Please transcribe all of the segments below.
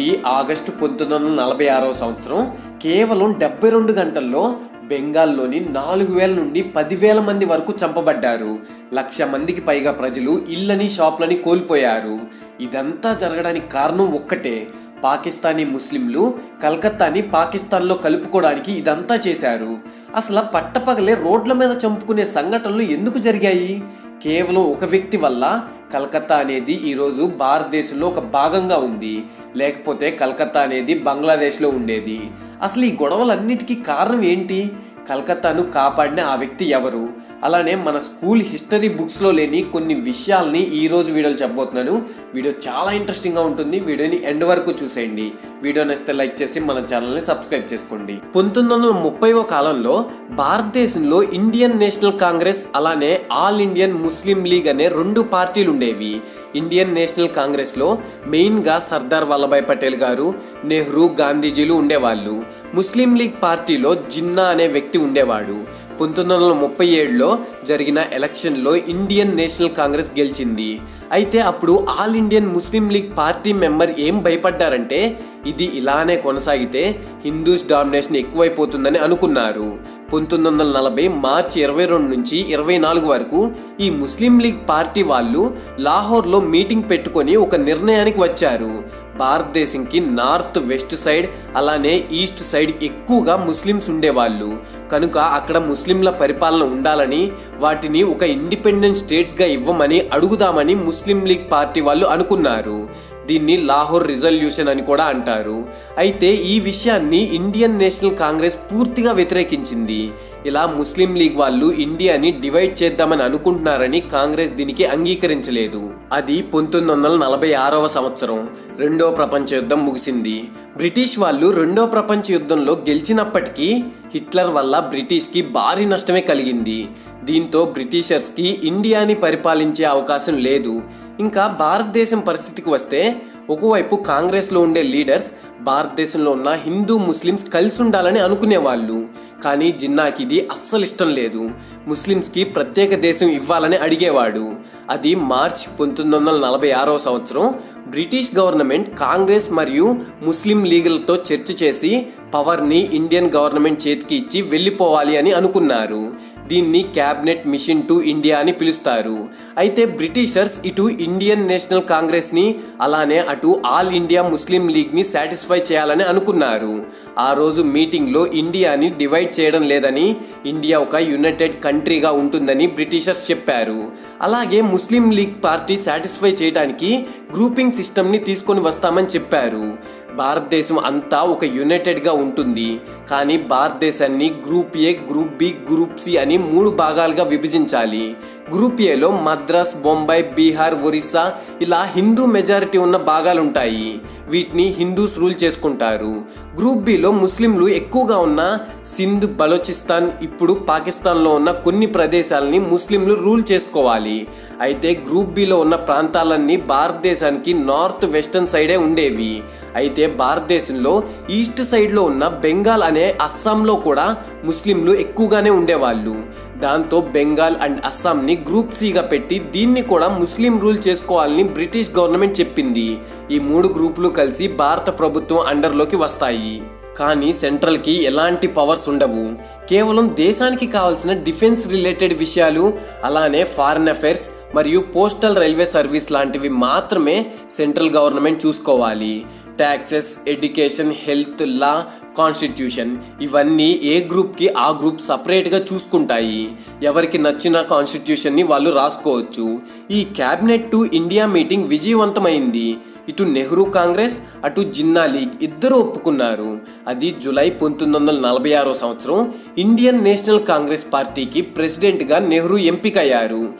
అది ఆగస్టు పంతొమ్మిది వందల నలభై ఆరవ సంవత్సరం కేవలం డెబ్బై రెండు గంటల్లో బెంగాల్లోని నాలుగు వేల నుండి పదివేల మంది వరకు చంపబడ్డారు. లక్ష మందికి పైగా ప్రజలు ఇళ్ళని షాప్లని కోల్పోయారు. ఇదంతా జరగడానికి కారణం ఒక్కటే. పాకిస్తానీ ముస్లింలు కలకత్తాని పాకిస్తాన్లో కలుపుకోవడానికి ఇదంతా చేశారు. అసలు పట్టపగలే రోడ్ల మీద చంపుకునే సంఘటనలు ఎందుకు జరిగాయి? కేవలం ఒక వ్యక్తి వల్ల కలకత్తా అనేది ఈరోజు భారతదేశంలో ఒక భాగంగా ఉంది. లేకపోతే కలకత్తా అనేది బంగ్లాదేశ్లో ఉండేది. అసలు ఈ గొడవలన్నిటికీ కారణం ఏంటి? కలకత్తాను కాపాడిన ఆ వ్యక్తి ఎవరు? అలానే మన స్కూల్ హిస్టరీ బుక్స్లో లేని కొన్ని విషయాల్ని ఈరోజు వీడియోలో చెప్పబోతున్నాను. వీడియో చాలా ఇంట్రెస్టింగ్గా ఉంటుంది. వీడియోని ఎండ్ వరకు చూసేయండి. వీడియో నచ్చితే లైక్ చేసి మన ఛానల్ని సబ్స్క్రైబ్ చేసుకోండి. పంతొమ్మిది వందల ముప్పైవ కాలంలో భారతదేశంలో ఇండియన్ నేషనల్ కాంగ్రెస్ అలానే ఆల్ ఇండియన్ ముస్లిం లీగ్ అనే రెండు పార్టీలు ఉండేవి. ఇండియన్ నేషనల్ కాంగ్రెస్లో మెయిన్గా సర్దార్ వల్లభాయ్ పటేల్ గారు నెహ్రూ గాంధీజీలు ఉండేవాళ్ళు. ముస్లిం లీగ్ పార్టీలో జిన్నా అనే వ్యక్తి ఉండేవాడు. పంతొమ్మిది వందల ముప్పై ఏడులో జరిగిన ఎలక్షన్లో ఇండియన్ నేషనల్ కాంగ్రెస్ గెలిచింది. అయితే అప్పుడు all Indian Muslim League party member ఏం భయపడ్డారంటే ఇది ఇలానే కొనసాగితే హిందూస్ డామినేషన్ ఎక్కువైపోతుందని అనుకున్నారు. పంతొమ్మిది వందల నలభై మార్చి ఇరవై రెండు నుంచి ఇరవై నాలుగు వరకు ఈ ముస్లిం లీగ్ పార్టీ వాళ్ళు లాహోర్లో మీటింగ్ పెట్టుకొని ఒక నిర్ణయానికి వచ్చారు. భారతదేశంకి నార్త్ వెస్ట్ సైడ్ అలానే ఈస్ట్ సైడ్ ఎక్కువగా ముస్లిమ్స్ ఉండేవాళ్ళు. కనుక అక్కడ ముస్లింల పరిపాలన ఉండాలని వాటిని ఒక ఇండిపెండెంట్ స్టేట్స్గా ఇవ్వమని అడుగుదామని ముస్లిం లీగ్ పార్టీ వాళ్ళు అనుకున్నారు. దీన్ని లాహోర్ రిజల్యూషన్ అని కూడా అంటారు. అయితే ఈ విషయాన్ని ఇండియన్ నేషనల్ కాంగ్రెస్ పూర్తిగా వ్యతిరేకించింది. ఇలా ముస్లిం లీగ్ వాళ్ళు ఇండియాని డివైడ్ చేద్దామని అనుకుంటున్నారని కాంగ్రెస్ దీనికి అంగీకరించలేదు. అది పంతొమ్మిది వందల నలభై ఆరవ సంవత్సరం. రెండో ప్రపంచ యుద్ధం ముగిసింది. బ్రిటిష్ వాళ్ళు రెండో ప్రపంచ యుద్ధంలో గెలిచినప్పటికీ హిట్లర్ వల్ల బ్రిటిష్కి భారీ నష్టమే కలిగింది. దీంతో బ్రిటిషర్స్కి ఇండియాని పరిపాలించే అవకాశం లేదు. ఇంకా భారతదేశం పరిస్థితికి వస్తే ఒకవైపు కాంగ్రెస్లో ఉండే లీడర్స్ భారతదేశంలో ఉన్న హిందూ ముస్లిమ్స్ కలిసి ఉండాలని అనుకునేవాళ్ళు. కానీ జిన్నాకి ఇది అస్సలు ఇష్టం లేదు. ముస్లిమ్స్కి ప్రత్యేక దేశం ఇవ్వాలని అడిగేవాడు. అది మార్చ్ పంతొమ్మిది వందల నలభై ఆరో సంవత్సరం బ్రిటిష్ గవర్నమెంట్ కాంగ్రెస్ మరియు ముస్లిం లీగులతో చర్చ చేసి పవర్ని ఇండియన్ గవర్నమెంట్ చేతికి ఇచ్చి వెళ్ళిపోవాలి అని అనుకున్నారు. దీన్ని క్యాబినెట్ మిషన్ టు ఇండియా అని పిలుస్తారు. అయితే బ్రిటిషర్స్ ఇటు ఇండియన్ నేషనల్ కాంగ్రెస్ని అలానే అటు ఆల్ ఇండియా ముస్లిం లీగ్ని సాటిస్ఫై చేయాలని అనుకున్నారు. ఆ రోజు మీటింగ్లో ఇండియాని డివైడ్ చేయడం లేదని ఇండియా ఒక యునైటెడ్ కంట్రీగా ఉంటుందని బ్రిటిషర్స్ చెప్పారు. అలాగే ముస్లిం లీగ్ పార్టీ సాటిస్ఫై చేయడానికి గ్రూపింగ్ సిస్టమ్ని తీసుకొని వస్తామని చెప్పారు. భారతదేశం అంతా ఒక యునైటెడ్గా ఉంటుంది. కానీ భారతదేశాన్ని group A group B group C అని మూడు భాగాలుగా విభజించాలి. గ్రూప్ ఏలో మద్రాస్ బొంబాయి బీహార్ ఒరిస్సా ఇలా హిందూ మెజారిటీ ఉన్న భాగాలు ఉంటాయి వీటిని హిందూస్ రూల్ చేసుకుంటారు. గ్రూప్ బిలో ముస్లింలు ఎక్కువగా ఉన్న సింధ్ బలోచిస్తాన్ ఇప్పుడు పాకిస్తాన్లో ఉన్న కొన్ని ప్రదేశాలని ముస్లింలు రూల్ చేసుకోవాలి. అయితే గ్రూప్ బిలో ఉన్న ప్రాంతాలన్నీ భారతదేశానికి నార్త్ వెస్టర్న్ సైడే ఉండేవి. అయితే భారతదేశంలో ఈస్ట్ సైడ్లో ఉన్న బెంగాల్ అనే అస్సాంలో కూడా ముస్లింలు ఎక్కువగానే ఉండేవాళ్ళు. దాంతో బెంగాల్ అండ్ అస్సాంని గ్రూప్ సిగా పెట్టి దీన్ని కూడా ముస్లిం రూల్ చేసుకోవాలని బ్రిటిష్ గవర్నమెంట్ చెప్పింది. ఈ మూడు గ్రూపులు కలిసి భారత ప్రభుత్వం అండర్లోకి వస్తాయి. కానీ సెంట్రల్కి ఎలాంటి పవర్స్ ఉండవు. కేవలం దేశానికి కావాల్సిన డిఫెన్స్ రిలేటెడ్ విషయాలు అలానే ఫారిన్ అఫైర్స్ మరియు పోస్టల్ రైల్వే సర్వీస్ లాంటివి మాత్రమే సెంట్రల్ గవర్నమెంట్ చూసుకోవాలి. Taxes education health law constitution ఇవన్నీ ఏ గ్రూప్కి ఆ గ్రూప్ సపరేట్గా చూసుకుంటాయి. ఎవరికి నచ్చిన కాన్స్టిట్యూషన్ని వాళ్ళు రాసుకోవచ్చు. ఈ క్యాబినెట్ టు ఇండియా మీటింగ్ విజయవంతమైంది. ఇటు నెహ్రూ కాంగ్రెస్ అటు జిన్నా లీగ్ ఇద్దరు ఒప్పుకున్నారు. అది జూలై పంతొమ్మిది వందల నలభై ఆరో సంవత్సరం. ఇండియన్ నేషనల్ కాంగ్రెస్ పార్టీకి ప్రెసిడెంట్గా నెహ్రూ ఎంపికయ్యారు.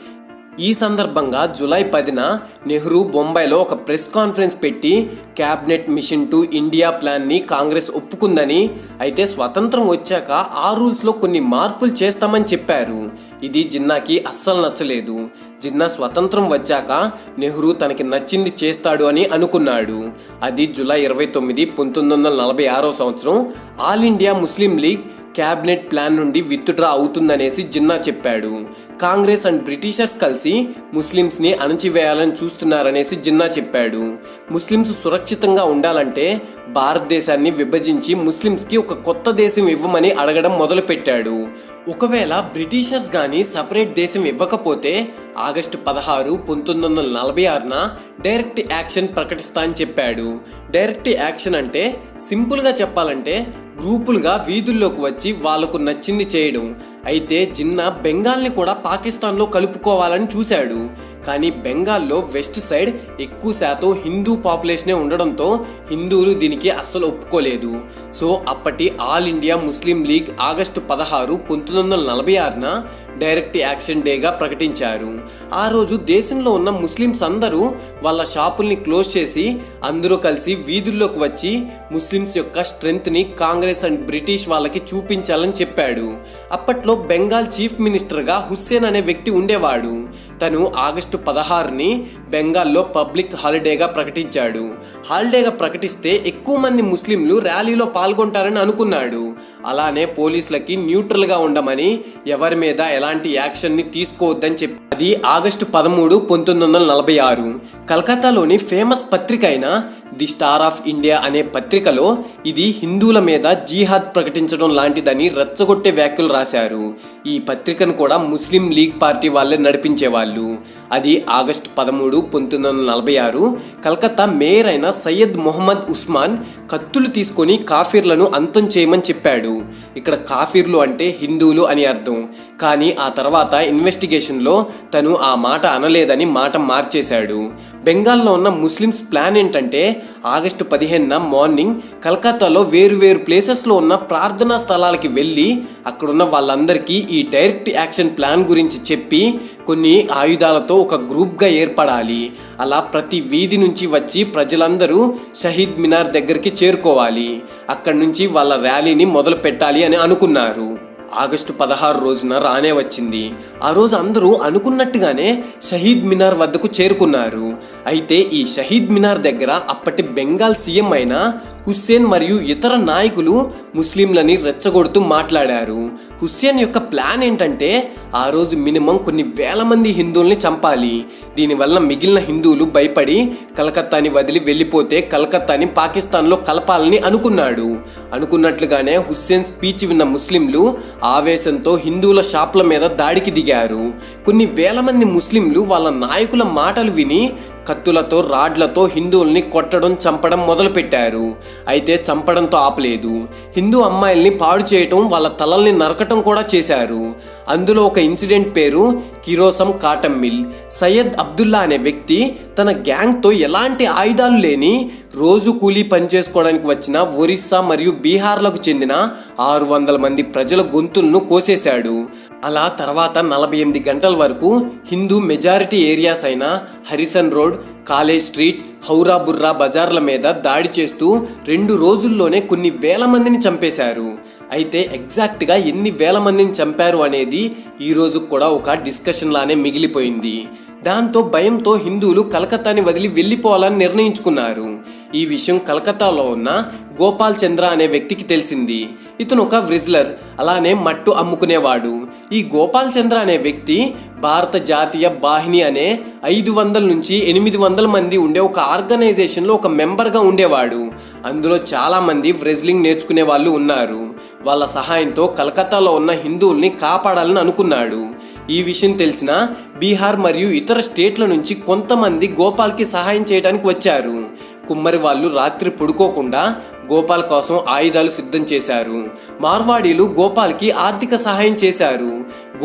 ఈ సందర్భంగా జూలై పదిన నెహ్రూ బొంబాయిలో ఒక ప్రెస్ కాన్ఫరెన్స్ పెట్టి క్యాబినెట్ మిషన్ టు ఇండియా ప్లాన్ని కాంగ్రెస్ ఒప్పుకుందని అయితే స్వతంత్రం వచ్చాక ఆ రూల్స్లో కొన్ని మార్పులు చేస్తామని చెప్పారు. ఇది జిన్నాకి అస్సలు నచ్చలేదు. జిన్నా స్వతంత్రం వచ్చాక నెహ్రూ తనకి నచ్చింది చేస్తాడు అని అనుకున్నాడు. అది జులై ఇరవై తొమ్మిది పంతొమ్మిది వందల నలభై ఆరో సంవత్సరం all India Muslim League cabinet plan నుండి విత్డ్రా అవుతుందనేసి జిన్నా చెప్పాడు. కాంగ్రెస్ అండ్ బ్రిటిషర్స్ కలిసి ముస్లిమ్స్ని అణచివేయాలని చూస్తున్నారనేసి జిన్నా చెప్పాడు. ముస్లిమ్స్ సురక్షితంగా ఉండాలంటే భారతదేశాన్ని విభజించి ముస్లిమ్స్కి ఒక కొత్త దేశం ఇవ్వమని అడగడం మొదలుపెట్టాడు. ఒకవేళ బ్రిటిషర్స్ కానీ సపరేట్ దేశం ఇవ్వకపోతే ఆగస్టు పదహారు పంతొమ్మిది వందల నలభై ఆరున డైరెక్ట్ యాక్షన్ ప్రకటిస్తా అని చెప్పాడు. డైరెక్ట్ యాక్షన్ అంటే సింపుల్గా చెప్పాలంటే గ్రూపులుగా వీధుల్లోకి వచ్చి వాళ్ళకు నచ్చింది చేయడం. అయితే జిన్నా బెంగాల్ని కూడా పాకిస్తాన్లో కలుపుకోవాలని చూశాడు. కానీ బెంగాల్లో వెస్ట్ సైడ్ ఎక్కువ శాతం హిందూ పాపులేషనే ఉండడంతో హిందువులు దీనికి అస్సలు ఒప్పుకోలేదు. సో అప్పటి all India Muslim League August పదహారు పంతొమ్మిది వందల నలభై ఆరున డైరెక్ట్ యాక్షన్ డేగా ప్రకటించారు. ఆ రోజు దేశంలో ఉన్న ముస్లిమ్స్ అందరూ వాళ్ళ షాపుల్ని క్లోజ్ చేసి అందరూ కలిసి వీధుల్లోకి వచ్చి ముస్లిమ్స్ యొక్క స్ట్రెంగ్త్ని కాంగ్రెస్ అండ్ బ్రిటిష్ వాళ్ళకి చూపించాలని చెప్పాడు. అప్పట్లో బెంగాల్ చీఫ్ మినిస్టర్గా హుస్సేన్ అనే వ్యక్తి ఉండేవాడు. తను ఆగస్టు పదహారుని బెంగాల్లో పబ్లిక్ హాలిడేగా ప్రకటించాడు. హాలిడేగా ప్రకటిస్తే ఎక్కువ మంది ముస్లింలు ర్యాలీలో పాల్గొంటారని అనుకున్నాడు. అలానే పోలీసులకి న్యూట్రల్గా ఉండమని ఎవరి మీద ఎలాంటి యాక్షన్ని తీసుకోవద్దని చెప్పి అది ఆగస్టు పదమూడు పంతొమ్మిది వందల నలభై ఆరు. కలకత్తాలోని ఫేమస్ పత్రిక అయిన ది స్టార్ ఆఫ్ ఇండియా అనే పత్రికలో ఇది హిందువుల మీద జీహాద్ ప్రకటించడం లాంటిదని రెచ్చగొట్టే వ్యాఖ్యలు రాశారు. ఈ పత్రికను కూడా ముస్లిం లీగ్ పార్టీ వాళ్ళే నడిపించేవాళ్ళు. అది ఆగస్టు పదమూడు పంతొమ్మిది వందల నలభై ఆరు కలకత్తా మేయర్ అయిన సయ్యద్ మొహమ్మద్ ఉస్మాన్ కత్తులు తీసుకొని కాఫీర్లను అంతం చేయమని చెప్పాడు. ఇక్కడ కాఫీర్లు అంటే హిందువులు అని అర్థం. కానీ ఆ తర్వాత ఇన్వెస్టిగేషన్లో తను ఆ మాట అనలేదని మాట మార్చేశాడు. బెంగాల్లో ఉన్న ముస్లిమ్స్ ప్లాన్ ఏంటంటే ఆగస్టు పదిహేనున మార్నింగ్ కలకత్తాలో వేరు వేరు ప్లేసెస్లో ఉన్న ప్రార్థనా స్థలాలకి వెళ్ళి అక్కడున్న వాళ్ళందరికీ ఈ డైరెక్ట్ యాక్షన్ ప్లాన్ గురించి చెప్పి కొన్ని ఆయుధాలతో ఒక గ్రూప్గా ఏర్పడాలి. అలా ప్రతి వీధి నుంచి వచ్చి ప్రజలందరూ షహీద్ మినార్ దగ్గరికి చేరుకోవాలి. అక్కడి నుంచి వాళ్ళ ర్యాలీని మొదలు పెట్టాలి అని అనుకున్నారు. ఆగస్టు పదహారు రోజున రానే వచ్చింది. ఆ రోజు అందరూ అనుకున్నట్టుగానే షహీద్ మినార్ వద్దకు చేరుకున్నారు. అయితే ఈ షహీద్ మినార్ దగ్గర అప్పటి బెంగాల్ సీఎం అయిన హుస్సేన్ మరియు ఇతర నాయకులు ముస్లింలని రెచ్చగొడుతూ మాట్లాడారు. హుస్సేన్ యొక్క ప్లాన్ ఏంటంటే ఆ రోజు మినిమం కొన్ని వేల మంది హిందువుల్ని చంపాలి. దీనివల్ల మిగిలిన హిందువులు భయపడి కలకత్తాని వదిలి వెళ్ళిపోతే కలకత్తాని పాకిస్తాన్లో కలపాలని అనుకున్నాడు. అనుకున్నట్లుగానే హుస్సేన్ స్పీచ్ విన్న ముస్లింలు ఆవేశంతో హిందువుల షాపుల మీద దాడికి దిగారు. కొన్ని వేల మంది ముస్లింలు వాళ్ళ నాయకుల మాటలు విని కత్తులతో రాడ్లతో హిందువుల్ని కొట్టడం చంపడం మొదలుపెట్టారు. అయితే చంపడంతో ఆపలేదు. హిందూ అమ్మాయిల్ని పాడు చేయటం వాళ్ళ తలల్ని నరకటం కూడా చేశారు. అందులో ఒక ఇన్సిడెంట్ పేరు కిరోసం కాటం మిల్ సయ్యద్ అబ్దుల్లా అనే వ్యక్తి తన గ్యాంగ్తో ఎలాంటి ఆయుధాలు లేని రోజు కూలీ పనిచేసుకోవడానికి వచ్చిన ఒరిస్సా మరియు బీహార్లకు చెందిన ఆరు వందల మంది ప్రజల గొంతులను కోసేశాడు. అలా తర్వాత నలభై ఎనిమిది గంటల వరకు హిందూ మెజారిటీ ఏరియాస్ అయిన Harrison road college street Howrah Burra బజార్ల మీద దాడి చేస్తూ రెండు రోజుల్లోనే కొన్ని వేల మందిని చంపేశారు. అయితే ఎగ్జాక్ట్గా ఎన్ని వేల మందిని చంపారు అనేది ఈ కూడా ఒక డిస్కషన్ లానే మిగిలిపోయింది. దాంతో భయంతో హిందువులు కలకత్తాని వదిలి వెళ్ళిపోవాలని నిర్ణయించుకున్నారు. ఈ విషయం కలకత్తాలో ఉన్న గోపాల్ చంద్ర అనే వ్యక్తికి తెలిసింది. ఇతను ఒక వ్రిజ్లర్ అలానే మట్టు అమ్ముకునేవాడు. ఈ గోపాల్ చంద్ర అనే వ్యక్తి భారత జాతీయ బాహిని అనే ఐదు వందల నుంచి ఎనిమిది వందల మంది ఉండే ఒక ఆర్గనైజేషన్లో ఒక మెంబర్గా ఉండేవాడు. అందులో చాలామంది వ్రెజ్లింగ్ నేర్చుకునే వాళ్ళు ఉన్నారు. వాళ్ళ సహాయంతో కలకత్తాలో ఉన్న హిందువుల్ని కాపాడాలని అనుకున్నాడు. ఈ విషయం తెలిసిన బీహార్ మరియు ఇతర స్టేట్ల నుంచి కొంతమంది గోపాల్కి సహాయం చేయడానికి వచ్చారు. కుమ్మరి వాళ్ళు రాత్రి పడుకోకుండా గోపాల్ కోసం ఆయుధాలు సిద్ధం చేశారు. మార్వాడీలు గోపాల్కి ఆర్థిక సహాయం చేశారు.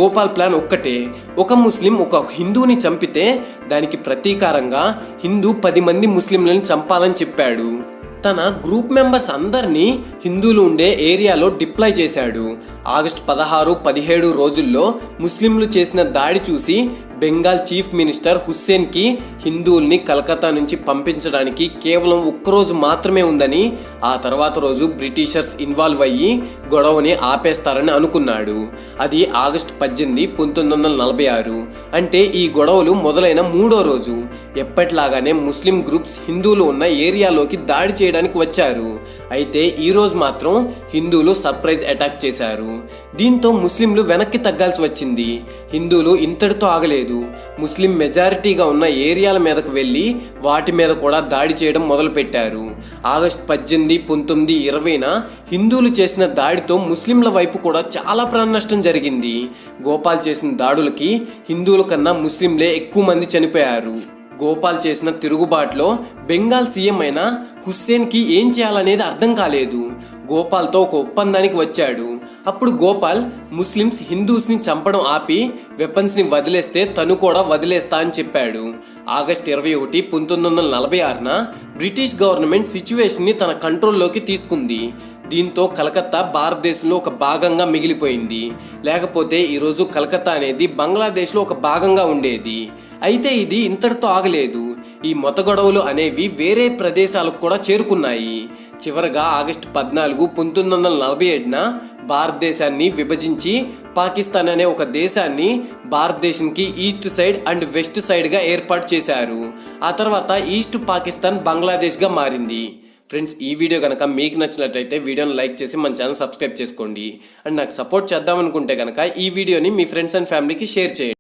గోపాల్ ప్లాన్ ఒక్కటే ఒక ముస్లిం ఒక హిందువుని చంపితే దానికి ప్రతీకారంగా హిందూ పది మంది ముస్లింలను చంపాలని చెప్పాడు. తన గ్రూప్ మెంబర్స్ అందరినీ హిందువులు ఉండే ఏరియాలో డిప్లాయ్ చేశాడు. ఆగస్టు పదహారు పదిహేడు రోజుల్లో ముస్లింలు చేసిన దాడి చూసి బెంగాల్ చీఫ్ మినిస్టర్ హుస్సేన్కి హిందువుల్ని కలకత్తా నుంచి పంపించడానికి కేవలం ఒక్కరోజు మాత్రమే ఉందని ఆ తర్వాత రోజు బ్రిటిషర్స్ ఇన్వాల్వ్ అయ్యి గొడవని ఆపేస్తారని అనుకున్నాడు. అది ఆగస్టు పద్దెనిమిది పంతొమ్మిది వందల నలభై ఆరు. అంటే ఈ గొడవలు మొదలైన మూడో రోజు. ఎప్పటిలాగానే ముస్లిం గ్రూప్స్ హిందువులు ఉన్న ఏరియాలోకి దాడి చేయడానికి వచ్చారు. అయితే ఈరోజు మాత్రం హిందువులు సర్ప్రైజ్ అటాక్ చేశారు. దీంతో ముస్లింలు వెనక్కి తగ్గాల్సి వచ్చింది. హిందువులు ఇంతటితో ఆగలేదు. ముస్లిం మెజారిటీగా ఉన్న ఏరియాల మీదకు వెళ్ళి వాటి మీద కూడా దాడి చేయడం మొదలుపెట్టారు. ఆగస్ట్ పద్దెనిమిది పంతొమ్మిది ఇరవైన హిందువులు చేసిన దాడితో ముస్లింల వైపు కూడా చాలా ప్రాణ నష్టం జరిగింది. గోపాల్ చేసిన దాడులకి హిందువుల కన్నా ముస్లింలే ఎక్కువ మంది చనిపోయారు. గోపాల్ చేసిన తిరుగుబాటులో బెంగాల్ సీఎం అయిన హుస్సేన్కి ఏం చేయాలనేది అర్థం కాలేదు. గోపాల్తో ఒక ఒప్పందానికి వచ్చాడు. అప్పుడు గోపాల్ ముస్లిమ్స్ హిందూస్ని చంపడం ఆపి వెపన్స్ని వదిలేస్తే తను కూడా వదిలేస్తా అని చెప్పాడు. ఆగస్ట్ ఇరవై ఒకటి పంతొమ్మిది వందల నలభై ఆరున బ్రిటిష్ గవర్నమెంట్ సిచ్యువేషన్ని తన కంట్రోల్లోకి తీసుకుంది. దీంతో కలకత్తా భారతదేశంలో ఒక భాగంగా మిగిలిపోయింది. లేకపోతే ఈరోజు కలకత్తా అనేది బంగ్లాదేశ్లో ఒక భాగంగా ఉండేది. అయితే ఇది ఇంతటితో ఆగలేదు. ఈ మొత గొడవలు అనేవి వేరే ప్రదేశాలకు కూడా చేరుకున్నాయి. చివరగా ఆగస్టు పద్నాలుగు పంతొమ్మిది వందల నలభై ఏడున భారతదేశాన్ని విభజించి పాకిస్తాన్ అనే ఒక దేశాన్ని భారతదేశానికి ఈస్ట్ సైడ్ అండ్ వెస్ట్ సైడ్గా ఏర్పాటు చేశారు. ఆ తర్వాత ఈస్ట్ పాకిస్తాన్ బంగ్లాదేశ్గా మారింది. ఫ్రెండ్స్ ఈ వీడియో కనుక మీకు నచ్చినట్లయితే వీడియోని లైక్ చేసి మన ఛానల్ సబ్స్క్రైబ్ చేసుకోండి. అండ్ నాకు సపోర్ట్ చేద్దామనుకుంటే కనుక ఈ వీడియోని మీ ఫ్రెండ్స్ అండ్ ఫ్యామిలీకి షేర్ చేయండి.